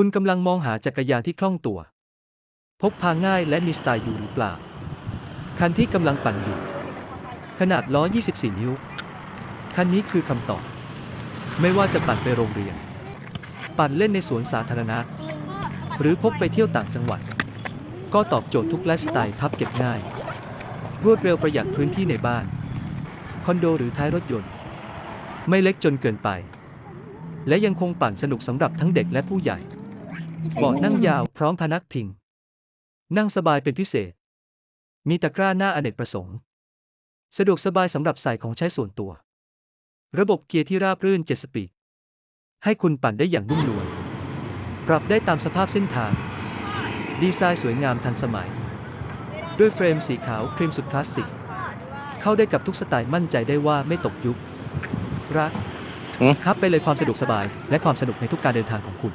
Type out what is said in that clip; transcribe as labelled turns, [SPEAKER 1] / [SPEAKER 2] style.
[SPEAKER 1] คุณกำลังมองหาจักรยานที่คล่องตัว พกพาง่ายและมีสไตล์อยู่หรือเปล่า คันที่กำลังปั่นอยู่ ขนาดล้อ 24 นิ้ว คันนี้คือคำตอบ ไม่ว่าจะปั่นไปโรงเรียน ปั่นเล่นในสวนสาธารณะ หรือพกไปเที่ยวต่างจังหวัด ก็ตอบโจทย์ทุกไลฟ์สไตล์พับเก็บง่าย รวดเร็วประหยัดพื้นที่ในบ้าน คอนโดหรือท้ายรถยนต์ ไม่เล็กจนเกินไป และยังคงปั่นสนุกสำหรับทั้งเด็กและผู้ใหญ่ เบาะนั่งยาวพร้อมพนักพิง นั่งสบายเป็นพิเศษ มีตะกร้าหน้าอเนกประสงค์ สะดวกสบายสำหรับใส่ของใช้ส่วนตัว ระบบเกียร์ที่ราบรื่น7สปีดให้คุณปั่นได้อย่างนุ่มนวลปรับได้ตามสภาพเส้นทาง ดีไซน์สวยงามทันสมัย ด้วยเฟรมสีขาวครีมสุดคลาสสิก เข้าได้กับทุกสไตล์มั่นใจได้ว่าไม่ตกยุค รัก
[SPEAKER 2] หืม
[SPEAKER 1] ครับไปเลยความสะดวกสบายและความสนุกในทุกการเดินทางของคุณ